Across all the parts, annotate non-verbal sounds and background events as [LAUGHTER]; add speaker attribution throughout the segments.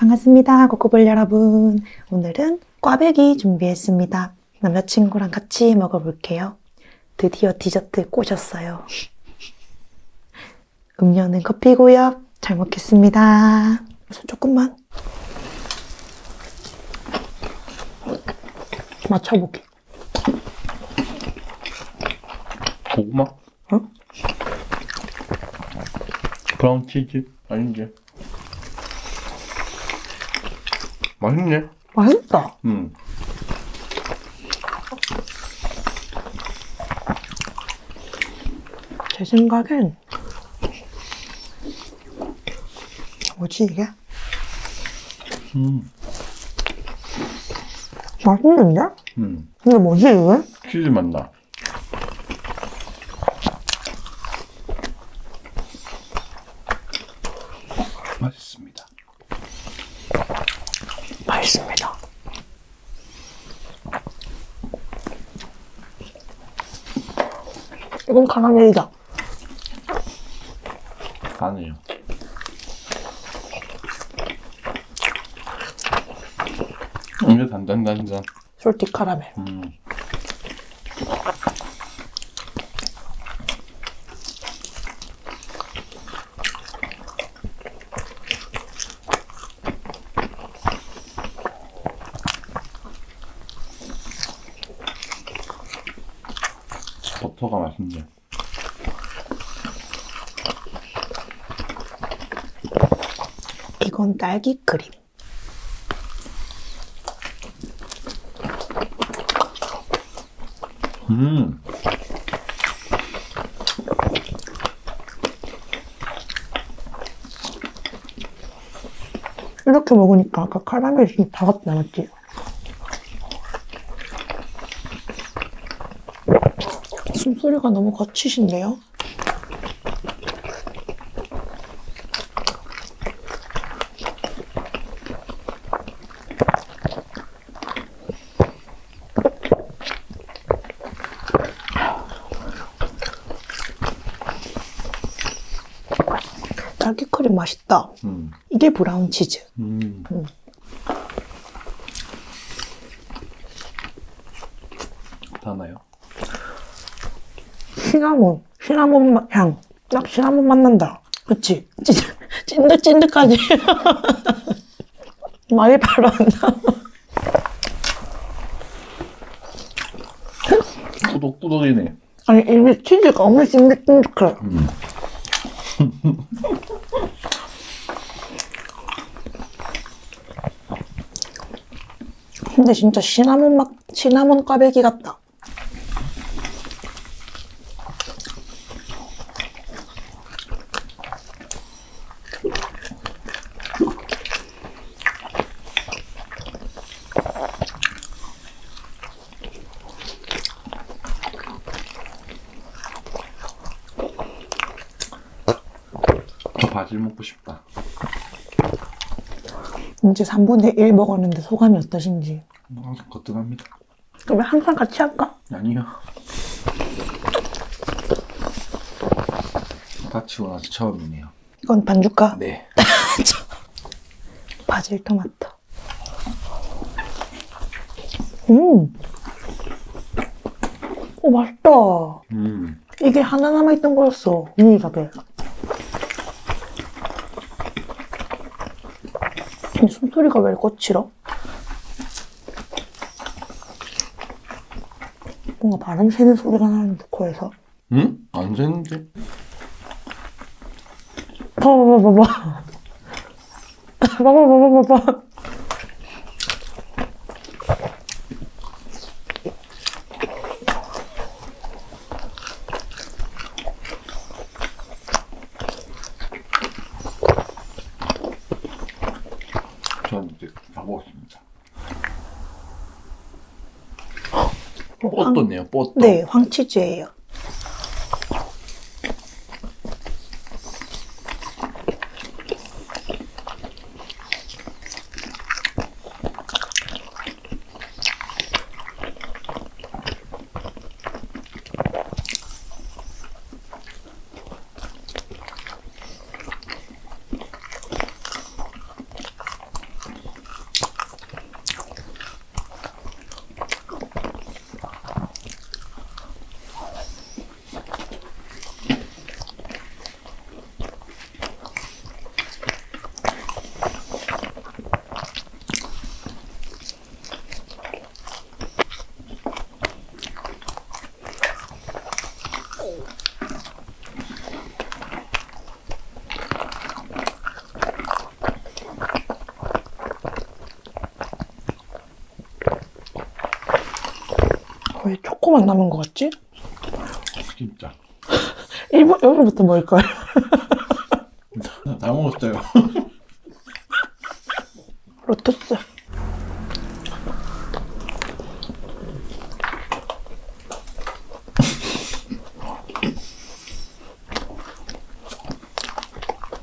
Speaker 1: 반갑습니다. 코코볼 여러분. 오늘은 꽈배기 준비했습니다. 남자친구랑 같이 먹어볼게요. 드디어 디저트 꼬셨어요. 음료는 커피고요. 잘 먹겠습니다. 그래서 조금만 맞춰볼게.
Speaker 2: 고구마?
Speaker 1: 응?
Speaker 2: 브라운 치즈? 아닌지. 맛있네.
Speaker 1: 맛있다.
Speaker 2: 음.
Speaker 1: 제 생각엔 뭐지 이게?
Speaker 2: 음.
Speaker 1: 맛있는데?
Speaker 2: 음.
Speaker 1: 근데 뭐지 이게?
Speaker 2: 치즈 맛나. 맛있습니다.
Speaker 1: 맛있습니다. 이건 카라멜이다.
Speaker 2: 아니요. 이게 단단단단.
Speaker 1: 솔티 카라멜.
Speaker 2: 음. 버터가 맛있네.
Speaker 1: 이건 딸기 크림.
Speaker 2: 음.
Speaker 1: 이렇게 먹으니까 아까 카라멜이 좀 다갑지 않았지? 숨소리가 너무 거치신데요? 딸기 크림 맛있다.
Speaker 2: 음.
Speaker 1: 이게 브라운 치즈.
Speaker 2: 음.
Speaker 1: 음.
Speaker 2: 다나요?
Speaker 1: 시나몬, 시나몬 맛- 향. 딱 시나몬 맛 난다. 그치? 찐, 찐득찐득하지? [LAUGHS] 많이 발랐나?
Speaker 2: 꾸덕꾸덕이네.
Speaker 1: 아니, 이게 치즈가 엄청 찐득찐득해.
Speaker 2: 음. [LAUGHS]
Speaker 1: 근데 진짜 시나몬 맛, 시나몬 꽈배기 같다.
Speaker 2: 저 바질 먹고 싶다.
Speaker 1: 이제 3분의 1 먹었는데 소감이 어떠신지.
Speaker 2: 항상 거뜬합니다.
Speaker 1: 그러면 항상 같이 할까?
Speaker 2: 아니요. 다치고 나서 처음이네요.
Speaker 1: 이건 반 줄까?
Speaker 2: 네. [LAUGHS]
Speaker 1: 바질 토마토. 음. 오, 맛있다.
Speaker 2: 음.
Speaker 1: 이게 하나 남아있던 거였어. 유일하게. 이 숨소리가 왜 거칠어? 뭔가 바람 새는 소리가 나는데, 코에서.
Speaker 2: 응? 안 되는데?
Speaker 1: 봐봐, 봐봐, 봐 봐. 봐봐, 봐봐, 봐봐.
Speaker 2: 전 이제 다 먹었습니다.
Speaker 1: 뭐 황-
Speaker 2: 뽀또네요, 뽀또.
Speaker 1: 네, 황치즈예요. 왜 초코만 남은 것 같지?
Speaker 2: 진짜. [LAUGHS]
Speaker 1: 일본, 여기부터 먹을 거야.
Speaker 2: 다 먹었어요. [LAUGHS]
Speaker 1: 로투스. [LAUGHS]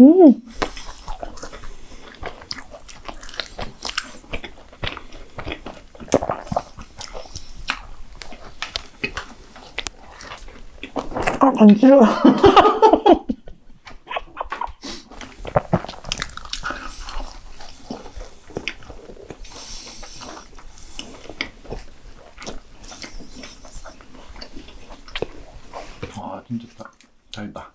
Speaker 1: 음. 아, 간지러워. [LAUGHS]
Speaker 2: 아 진짜 딱 달다.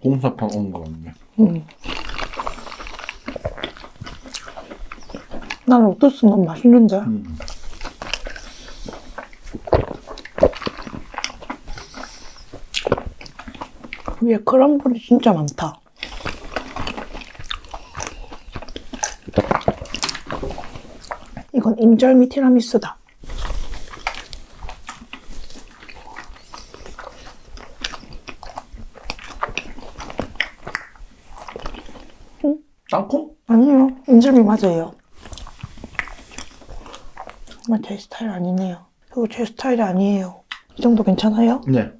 Speaker 2: 공사판 온거 같네.
Speaker 1: 음. 난 로투스 너무 맛있는데.
Speaker 2: 음.
Speaker 1: 위에 크럼블이 진짜 많다. 이건 인절미 티라미수다.
Speaker 2: 땅콩?
Speaker 1: 아니요, 인절미 맞아요. 정말 제 스타일 아니네요. 그리고 제 스타일이 아니에요. 이 정도 괜찮아요?
Speaker 2: 네.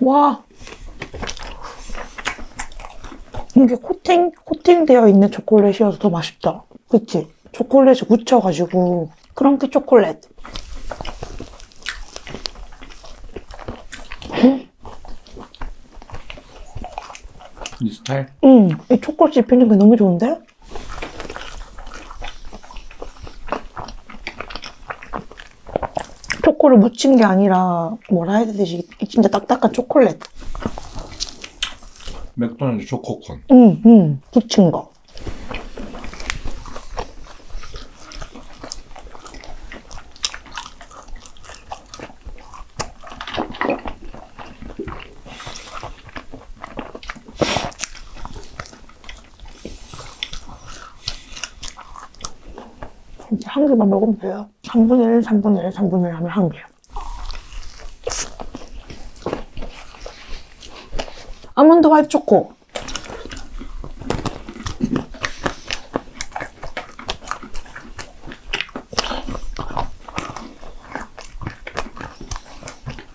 Speaker 1: 와! 이게 코팅, 코팅되어 있는 초콜릿이어서 더 맛있다. 그치? 초콜릿을 묻혀가지고, 크런키 초콜릿.
Speaker 2: 이 스타일?
Speaker 1: 음, 이 초콜릿 씹히는 게 너무 좋은데? 초코를 묻힌 게 아니라, 뭐라 해야 되지? 진짜 딱딱한 초콜릿.
Speaker 2: 맥도날드 초코콘.
Speaker 1: 음, 음, 묻힌 거. 이제 한 개만 먹으면 돼요. 3분의 1, 3분의 1, 3분의 1 하면 한 개. 아몬드 화이트 초코.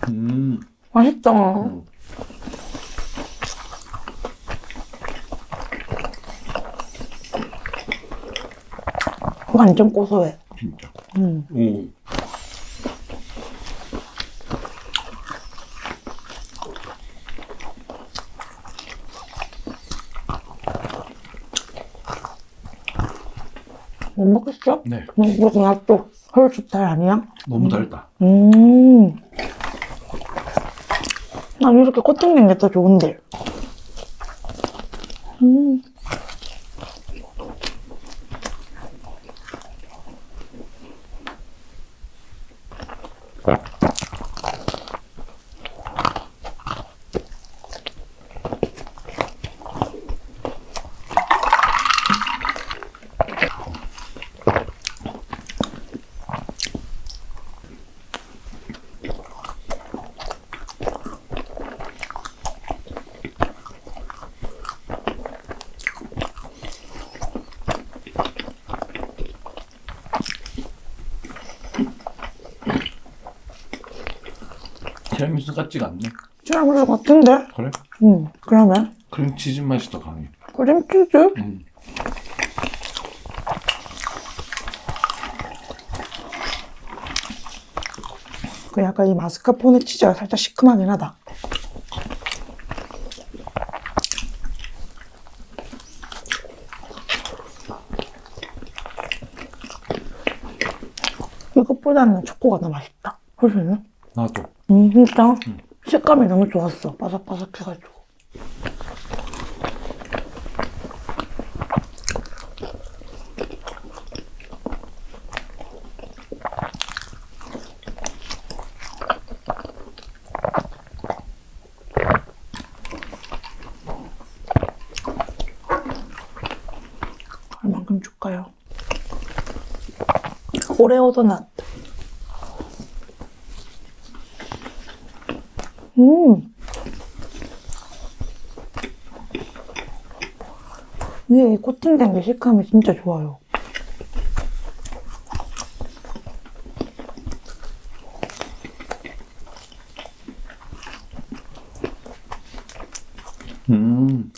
Speaker 2: 음.
Speaker 1: 맛있다.
Speaker 2: 음.
Speaker 1: 완전 고소해. 음.
Speaker 2: 오.
Speaker 1: 못 먹겠어?
Speaker 2: 네.
Speaker 1: 응, 이거 그냥 또헐 스타일 아니야?
Speaker 2: 너무 달다.
Speaker 1: 음. 난 이렇게 코팅된 게 더 좋은데. 음.
Speaker 2: 티라미수 같지가 않네.
Speaker 1: 티라미수 같은데?
Speaker 2: 그래?
Speaker 1: 응. 그러면
Speaker 2: 크림치즈 맛이 더 강해.
Speaker 1: 크림치즈?
Speaker 2: 음.
Speaker 1: 그 약간 이 마스카포네 치즈가 살짝 시큼하긴 하다. 이것보다는 초코가 더 맛있다. 훨씬.
Speaker 2: 나도.
Speaker 1: 음, 진짜
Speaker 2: 음.
Speaker 1: 식감이 너무 좋았어. 바삭바삭해가지고. 얼만큼 줄까요? 오레오 도넛. 음. 위에 이 코팅된 게 식감이 진짜 좋아요.
Speaker 2: 음.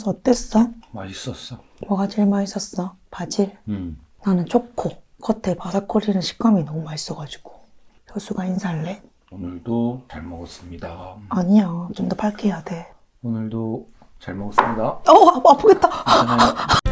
Speaker 1: 그래서 어땠어?
Speaker 2: 맛있었어.
Speaker 1: 뭐가 제일 맛있었어? 바질?
Speaker 2: 음.
Speaker 1: 나는 초코. 겉에 바삭거리는 식감이 너무 맛있어가지고. 효수가 인사할래?
Speaker 2: 오늘도 잘 먹었습니다.
Speaker 1: 아니야. 좀 더 밝게 해야 돼.
Speaker 2: 오늘도 잘 먹었습니다.
Speaker 1: 어, 아, 아프겠다.
Speaker 2: 괜찮아요. [LAUGHS]